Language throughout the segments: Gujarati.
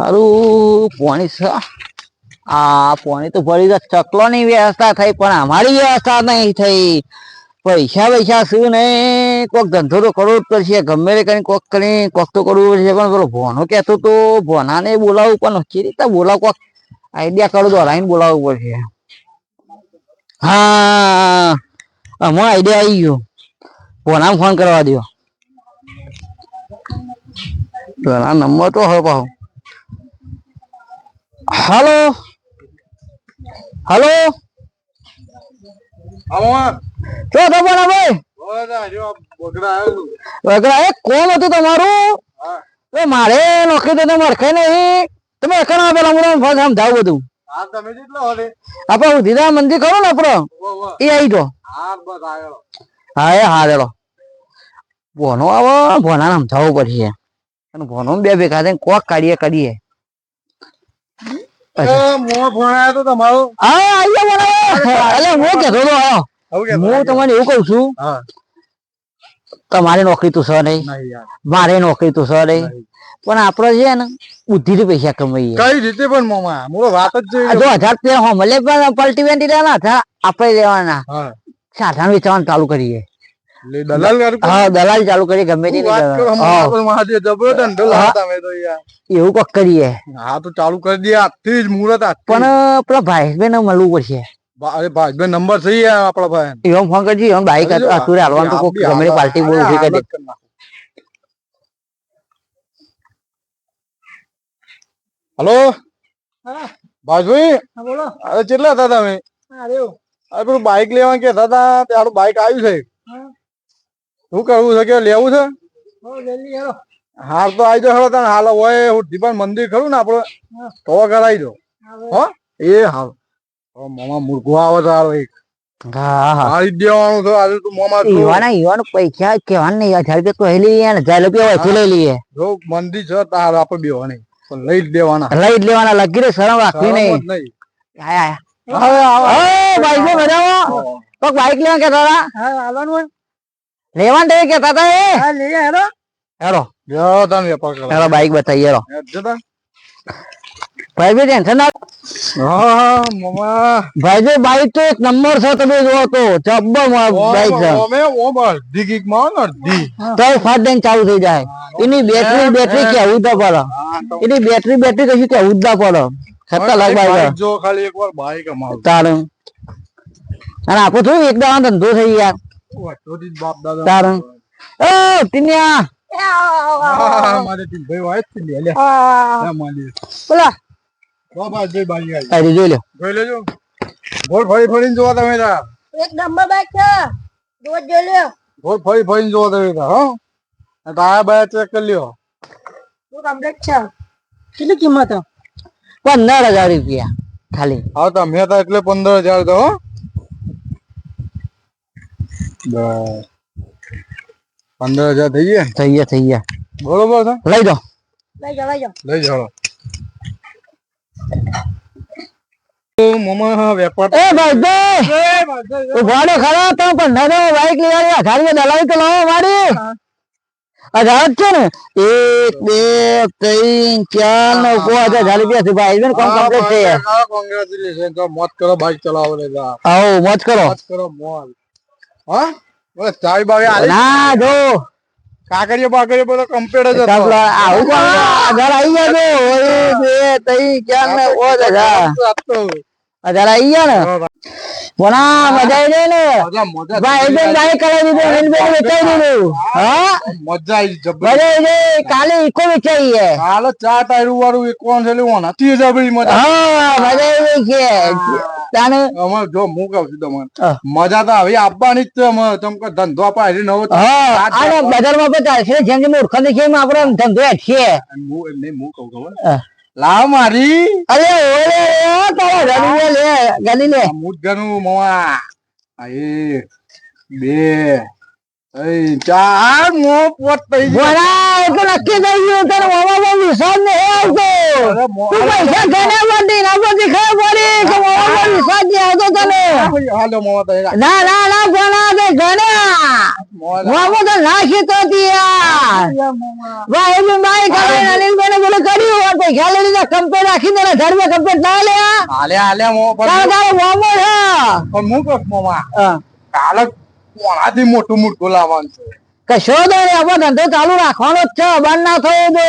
હારું પાણી આ પોણી તો ભરી ચકલો ની વ્યવસ્થા થઈ, પણ અમારી વ્યવસ્થા નહીં થઈ. પૈસા પૈસા શું નહીં? કોક ધંધો તો કરવો જ પડશે. ગમે તે કરીને કોક કરીને કોક તો કરવું પડશે. પણ પેલો ભોનો કહેતો તો ભોનાને બોલાવવું પણ કે રીતે બોલાવ કોક? આઈડિયા કરો તો હલાઈને બોલાવવું પડશે. હા હમણાં આઈડિયા આવી ગયો. ભોનાને ફોન કરવા દો પેલા નંબર તો હોય પાછો. હાલો હાલો ચો તો બોલા ભાઈ? વગડા એ કોણ હતું તમારું? મારે નોકરી તો તમે રખાય નહીં. તમે એકણા આપેલા હું ફોન સમજાવ બધું. આપણે દીધા મંદિર કરું ને આપણો? એ આવી જો હા એ હા ચલો ભોનો આવો ભોના સમજાવવું પડશે. ભોનો બે ભેગા થઈને કોક કાઢીએ કરીએ હા આઈએ બોલાવો એટલે હું કહેતો તો આયો હું તમને એવું કઉ છું તમારી. નોકરી તો છે નહીં. મારે નોકરી તો છે નહીં. પણ આપડે છે ને બુદ્ધિ થી પૈસા કમાઈએ. કઈ રીતે પણ મોમા? વાત જ જો હજાર રૂપિયા પણ પલટી વેન્ટી લેવાના આપણે લેવાના. સાધન વેચવાનું ચાલુ કરીએ. હા દલાલ ચાલુ કરીએ ગમે તે કરો એવું કોક કરીએ. હા તો ચાલુ કરી દે આજથી જ મુહૂર્ત. પણ પેલા ભાઈ બેન મળવું પડશે. અરે ભાઈ ભાઈ નંબર થઈ આપણા ભાઈ એવો ફોન કરજો એમ બાઈક હાલવાનું તો કોક ગમે પાર્ટી બોલ ઊભી કરી દે. હલો? ભાઈ બોલો. અરે કેટલા હતા તમે? અરે પેલું બાઈક લેવા કેતા હતા તારું બાઈક આવ્યું છે. શું કરવું છે? કે લેવું છે? હાલ. તો આવી જાવ તને હાલ હોય દીપાન મંદિર ખરું ને આપડે તો કરાવી દો હો? એ હાલ. મામા મૂર્ખો આવે તો હાલ એક. હા હા. મારી જ દેવાનું છે આજે તું મામા જો- પૈસા કેવાનું નહીં હજાર રૂપિયા તો લઈ લઈએ ને હજાર રૂપિયા હોય લઈ લઈએ. જો મંદિર છે તાર આપણે બેવાની પણ લઈ જ દેવાના. લઈ જ લેવાના લગી રે શરમ રાખવી નહીં. આવો. બાઈક લેવા કે બાઈક લેવા કેતા હતા લેવાનું તે કેતા હતા એ હેરો જો તમે વેપાર કરો હેરો બાઈક બતાવી હેરો જતા ભાઈ બી ટેન્શન ના હા મામા ભાઈ બાઈક તો એક નંબર છે તમે જુઓ તો. જબ્બર બાઈક છે. ઓમે ઓમ અડધી ગીકમાં આવે ને અડધી. તો ફાટ દઈને ચાલુ થઈ જાય. એની બેટરી બેટરી કેવું તો પડે. હા, તો. એની બેટરી બેટરી કશું કેવું જ ના પડે. ખતરનાક બાઈક બાઈક જો ખાલી એકવાર બાઈક અમારું. તારું. અને આપો થોડું એક દાવાનો ધંધો થઈ યાર. તી બોલા. બાબા જય જોઈ લો. જોઈ લેજો. ગોળ ફરી ફરીને જોવા તમે એક નંબર બાઈક છે. રોજ જોઈ લ્યો. ગોળ ફરી ફરીને જોવા તમે તાર હો. તારા બાય ચેક કરી લ્યો. શું કમ્પ્લીટ છે? કેટલી કિંમત? પંદર હજાર રૂપિયા ખાલી. હા તો મેં તો એટલે પંદર હજાર તો હો. બસ. પંદર હજાર થઈ ગયા થઈ ગયા થઈ ગયા બરોબર છે લઈ દો લઈ જાઓ લઈ જાઓ લઈ જાઓ મમ્મા વેપાર એ ભાઈ ઊભા ને ખરા તમે પંદર બાઈક લેવાની હજાર રૂપિયા દલાલી તો લાવો મારી હજાર જ છે ને એક બે ત્રણ ચાર ને પાંચ હજાર રૂપિયા છે ભાઈ બેન કોમ કમ્પ્લીટ છે કોંગ્રેચ્યુલેશન તો મોજ કરો બાઈક ચલાવો લે જા. આવો મોજ કરો મોજ કરો મોજ હા? બોલે ચાવી બાવી આલી ના જો. કાકરીઓ બાકરીઓ બધો કમ્પ્લીટ જ હતો. આવું પણ આવી ગયા તો એક બે ત્રણ ચાર ને પાંચ હજાર. આ આવી ગયા ને? બોલા મજા આવી જાય ને? ભાઈ બેન બાઈક કરાવી દીધું હેલ્મેટ વેચાઈ દીધું. હા. મજા આવી જબર. મજા આવી જાય કાલે વેચાઈ હાલો ચા તારું વાળું કોણ છે લેવું નથી જબરી મજા. હા મજા આવી ગઈ છે. તાને અમે જો હું કહું છું તમને મજા તો હવે આપવાની જ છે અમે ધંધો આપા એટલે નવો હા અને બજારમાં પણ ચાલશે જેમ જેમ ઓળખાણ છે એમ આપણે ધંધો હેઠીએ હું એમ નહીં હું કહું ખબર? લાવ મારી. અરે ઓલે તારા ગલી લે ગલી લે. આ મુદગાનું મવા. આ બે ચાર મો પોત થઈ ગયો એ તો નક્કી થઈ ગયું તને મોમાં વિશ્વાસ નહીં આવતો. મો- તું પૈસા ઘણા બધી ના બધી ખબર પડી કે મોમાં વિશ્વાસ નહીં આવતો તને. ના ના ના ઘણા તે ઘણા. મોમાં તો નાખી તો ભાઈ. બી બાઈ કરે અનિલ બેને બોલે કર્યું પૈસા લઈ લીધા કમ્પ્લેટ રાખી દે હજાર રૂપિયા કમ્પ્લેટ ના લે. હાલે હાલે મો મોમો છે. પણ હું. મોમાં. કાલે કોણાથી મોટું મોટું લાવવાનું છે? કશો દે રે આપણો ધંધો ચાલુ રાખવાનો જ છે બંધ ના થયો દો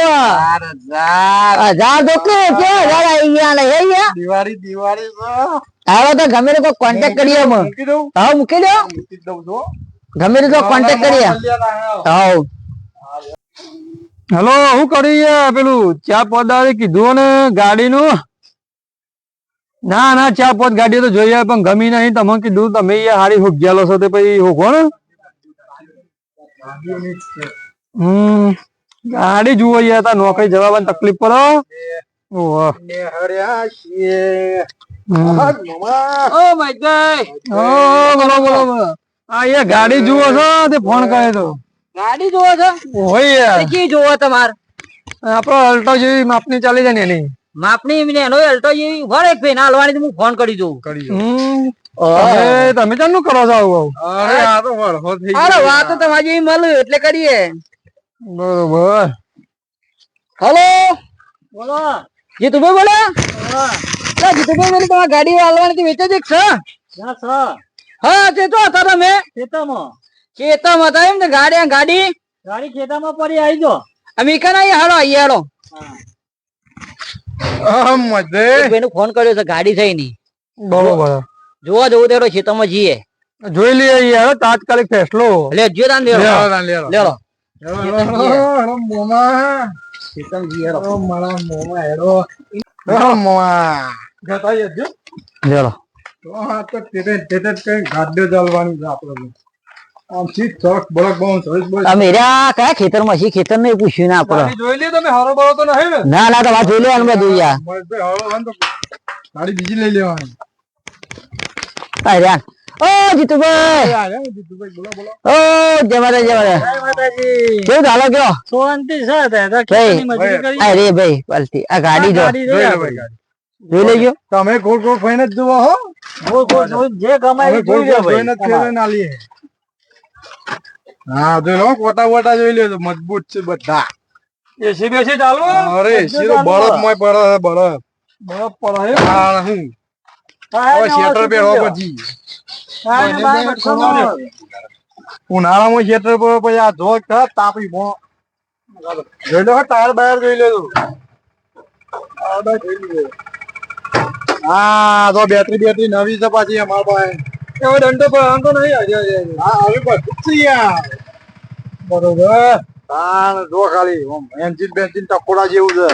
હજાર હજાર તો કે કે હજાર આવી ગયા ને દિવાળી દિવાળી હવે તો ગમે તે કોન્ટેક્ટ કરીએ મૂકી દો. જ ગમે તે કોન્ટેક્ટ હેલો હું કરી પેલું ચા પોદારે કીધું ને ગાડીનું. ના ના ચા પોત ગાડી તો જોઈએ પણ ગમી નહીં. તમે કીધું તમે હારી હુક ગયેલો છો તે પછી હુકો ને. હમ. ગાડી જુઓ યાર તા નોકરી જવા તકલીફ પડો ઓહો. હમ. ઓ માય ગોડ ઓ બોલો બોલો બોલો આ યાર ગાડી જુઓ છો તે ફોન કરે તો. ગાડી જોવો છો? યાર. કી જુઓ તમાર? આપણો અલ્ટો જેવી માપની ચાલી જાય ને એની. માપની એનો અલ્ટો જેવી એક ભાઈ ના હલવાની હું ફોન કરી દઉં. હમ. તમે તમે ચાલુ કરો છો આવું અરે આ તો વળહો થઈ અરે વાતો તમારી જેવી મળે એટલે કરીએ. બરોબર. હલો? બોલો. જીતુભાઈ બોલો? હા. જીતુભાઈ બોલો તમારી ગાડી હાલવાની તો વેચે જ છ? હા તે તો હતા તમે? ખેતરમાં. ખેતરમાં હતા એમ ને ગાડી ગાડી? ગાડી ખેતરમાં પડી આવી જો અમે કન આવીએ હાલો આવીએ હાલો. મજે. ફોન કર્યો છે ગાડી થઈ ની બરોબર. જોવા જવું તેરો ખેતરમાં જઈએ. જોઈ લઈએ યાર તાત્કાલિક ફેસલો. લે જો તાન લેરો લેરો ખેતમ જઈએ લેરો અમે રહ્યા કયા ખેતરમાં છીએ? ખેતર ને પૂછ્યું ના આપડે જોઈ લઈએ તમે હારો બારો તો નહીં ને? ના ના તો વાત જોઈ લેવાનું તો બીજી લઈ લેવાની. અરે ઓ જીતુભાઈ. બોલો બોલો. ઓ જય માતા જય માતા કેવું ચાલો કયો શાંતિ છે દાદા મજૂરી કરી? અરે ભાઈ પાલતી આ ગાડી જો. જોઈ લો લેજો. તમે ગોળ ગોળ ફઈને જ જુઓ હો. ગોળ ગોળ જે ગમાય જોઈ લે ફઈને જ ભાઈ ફેરવીને આલીએ. હા જોઈ લો કોટા વોટા જોઈ લ્યો મજબૂત છે બધા. એસી બેસી ચાલુ અરે શીરો બરફમાં પડે બરફ. બરફ પડે હા હું. હવે શેટર પહેરવા પછી ઉનાળામાં શેટર પર પછી આ ધોધ થાય તાપી મો. જોઈ લો ટાયર બાયર જોઈ લેજો. હા તો બેટરી બેટરી નવી છે પાછી અમારા પાસે. એવો દંડો પર આમ તો નહીં આજે હા હવે બધું જ યાર બરોબર. હા જો ખાલી એન્જિન બેન્જિન ટકોડા જેવું છે.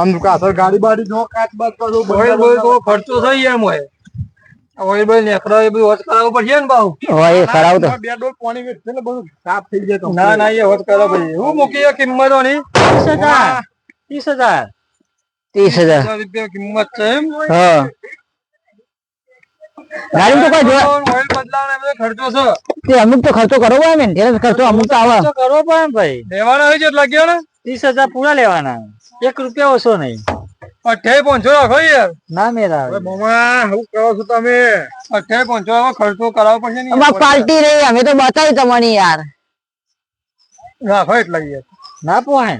આમ કાસર ગાડી બાડી જો કાચ બાચ પાછું ઓઇલ બોઇલ તો ખર્ચો થઈ જાય મોય ઓઇલ બોઇલ નેકરા એ બધું હોત કરાવવું પડશે ને બાઉ હોય કરાવ તો. બે ડોલ પાણી વેચશે ને બધું સાફ થઈ જાય ના ના એ હોત કરો ભાઈ હું મૂકી કિંમતની? ત્રીસ હજાર. ત્રીસ હજાર. ત્રીસ હજાર. રૂપિયા કિંમત છે એમ? હા. ગાડી તો કોઈ જોવા ઓઇલ બદલાવાનો બધો ખર્ચો છે. તે અમુક તો ખર્ચો કરવો પડે ને ખર્ચો અમુક તો આવે. ખર્ચો કરવો પડે ને ભાઈ. લેવાના હોય છે એટલે લાગ્યો ને? ત્રીસ હજાર પૂરા લેવાના. એક રૂપિયા ઓછો નહીં. અઠ્યાવી પાંચસો રાખો યાર. ના મેરા. મામા શું કરો છો તમે? પાંચસો આવો ખર્ચો કરાવવો પડશે ને અમાર પાર્ટી રહી અમે તો બતાવી તમને યાર. રાખો એટલે યાર. ના પોહાય.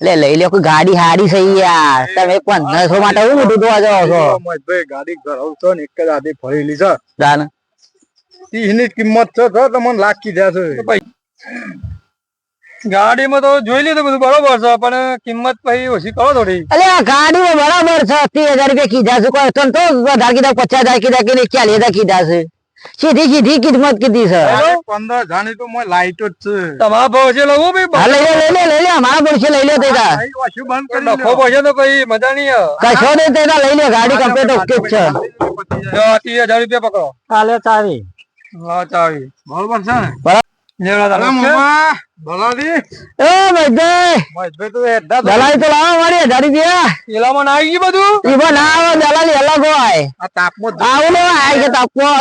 લે લઈ લે કોઈ ગાડી હારી છે યાર. તમે પંદરસો માટે હું મોટું જોવા જાવ છો? ભાઈ ગાડી ઘર છો ને એક જ આધી ફરેલી છે જાન ત્રીસની કિંમત છે તો તમને લાખ કીધા છે ગાડીમાં તો જોઈ લીધું બધું બરોબર છે પણ કિંમત પછી ઓછી કરો થોડી અલે આ ગાડીમાં બરાબર છે ત્રીસ હજાર રૂપિયા કીધા છે કોઈ તો તો વધારે કીધા પચાસ હજાર કીધા કે ક્યાં લીધા કીધા છે સીધી સીધી કિંમત કીધી છે પંદરની તો મોય લાઈટ જ છે તમારા ભાવ છે ભાઈ લઈ લે લઈ લે લઈ લે મારા પડશે લઈ લે તેતા બંધ કરી ડખો પડશે તો કઈ મજા નહીં કશો નહીં તેતા લઈ લે ગાડી કમ્પ્લીટ ઓકે છે ત્રીસ હજાર રૂપિયા પકડો કાલે ચાવી હા ચાવી બરોબર છે ને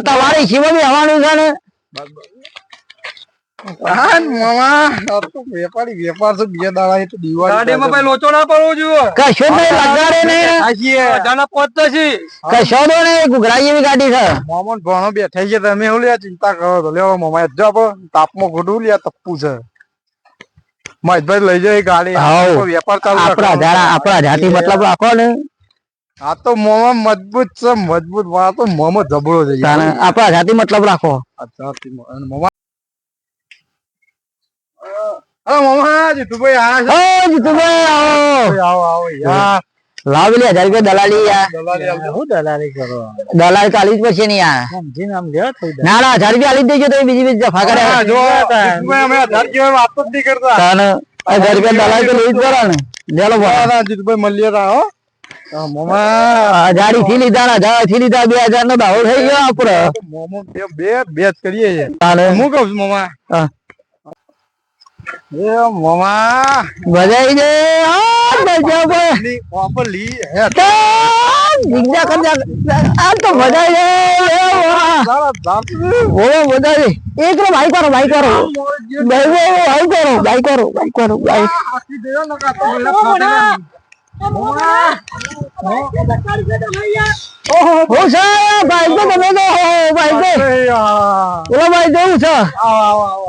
તમારી શિવ બી હવાનું છે ને. તાપમાં ખોટું લ્યા તપ્પુ છે. મહેશભાઈ લઈ જાય ગાડી. વેપાર ચાલુ આપડા જાતિ મતલબ રાખો ને. આ તો મોમાં મજબૂત છે મજબૂત આ તો મોમાં જબડો છે. આપડા આપણા જાતિ મતલબ રાખો. મોમાં અરે મોમાં જીતુભાઈ આ છે ઓ જીતુભાઈ આવો આવો આવો યાર લાવ લે હજાર રૂપિયા દલાલી દલાલી આલજો. દલાલી કરો? દલાલી જ પડશે ને યાર. સમજીને આમ લેવા થઈ જાય ના ના હજાર રૂપિયા આલી દેજો તો બીજી બીજી જફા કરે. હા, જો જીતુભાઈ અમે હજાર રૂપિયા દલાલી તો લેવી જ પડે ને. જીતુભાઈ મળીએ તા, થી લીધા હજારથી લીધા બે હજાર નો દાવો થઈ ગયો આપડે મોમો બે બે બે જ કરીએ હું કહું છું મોમાં હા. એ મોમાં. બજાઈ દે આ બજા ભાઈ ની ઓફર લી હે. કરજા આ તો બજાઈ દે એ વાહ સારા બજાઈ એક રો ભાઈ કરો ભાઈ કરો. ભાઈ ભાઈ કરો ભાઈ કરો ભાઈ કરો ભાઈ. આખી દેવા નકા તો ભાઈ તો તમે તો ભાઈ તો. ઓલા ભાઈ જેવું છે. આવો, આવો,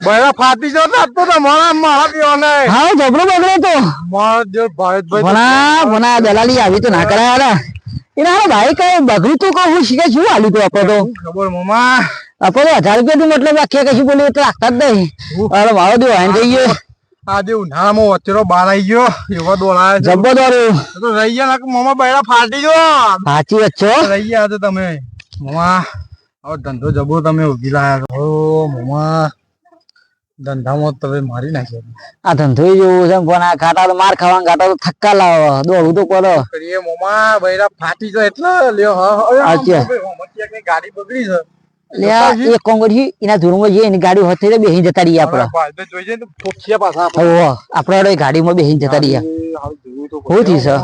બૈરા ફાટી જતા તો તો મારા મારા પીવાને હા જબરો બગડો તો. મારા જો ભારતભાઈ તો ભણા ભણા દલાલી આવી તો ના કરાયા રા એના ભાઈ કઈ બગડ્યું તો કહું શીખે શું હાલ્યું તો આપડે તો. ખબર મોમાં આપણે તો હજાર રૂપિયા થી મતલબ આખી કશું બોલ્યું એટલે રાખતા જ નહીં. અરે મારો દેવ આઈને થઈ ગયો. આજે ઉનાળામાં વચ્ચેનો બાર આવી ગયો એવા દોડાય જબ્બો દોરું તો રહી ગયા નકર મોમાં બૈરા ફાટી જો સાચી વાત છો. રહી ગયા તમે. મોમાં હવે ધંધો જબો તમે ઊભી લાયા છો. ધંધામાં તમે મારી નાખ્યો આ ધંધો જેવું છે પણ આ ઘાટા તો માર ખાવા ઘાટા તો થક્કા લાવે દોડું તો કરો એ મોમાં બૈરા ફાટી ગયો એટલે લ્યો હા અચ્છા. ગાડી બગડી છે. એક એના ધૂળમાં જઈએ એની ગાડી હોત થઈ બેસી જતા રહીએ આપણે. જોઈ તો પાછા. આપણે. ગાડીમાં બેસી જતા રહીએ. થયું છે?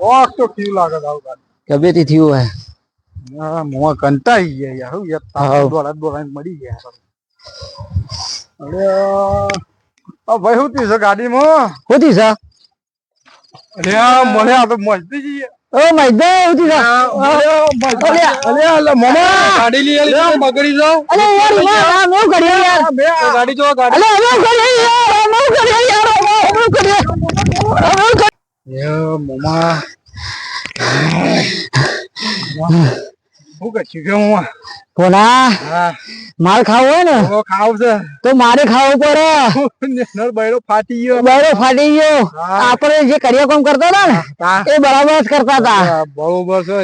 ઓક તો લાગે આવું ગાડી. થયું મોં કંટાળી ગયા યાર હું યાર દોડા મરી ગયા. અરે આ ભાઈ છે ગાડીમાં? થયું છે? અરે મને આ તો મસ્તી જઈએ ઓ માય ગોડ છે? અરે અરે ગાડી લઈ આલી બગડી જાવ અરે યાર ગાડી જો ગાડી. મોમા મોમા કોના માર ખાવો હોય ને? ખાવ છે. તો મારે ખાવું પડે. નર બૈરો ફાટી ગયો. બૈરો ફાટી ગયો. આપણે જે કર્યા કામ કરતા હતા ને એ બરાબર જ કરતા હતા. બરોબર છે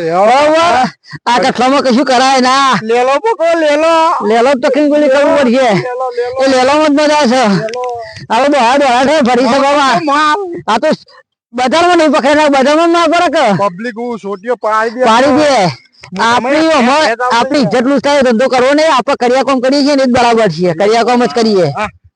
આ કઠલામાં કશું કરાય ના. લેલો પકો લેલો. લેલો તો કઈ ગોલી કરવું પડશે. લેલો લેલો. એ જ મજા છે. હવે તો હાડ હાડ હે ફરી સભામાં. આ તો બજારમાં નહીં પકડે ના બજારમાં ના પડે કે પબ્લિક હું સોટીઓ પાડી દે. પાડી દે. આપણી આપણી ઇજ્જતનું થાય ધંધો કરવો નહીં આપણે કરિયાકોમ કરીએ છીએ ને એ જ બરાબર છે. કરિયાકોમ જ કરીએ.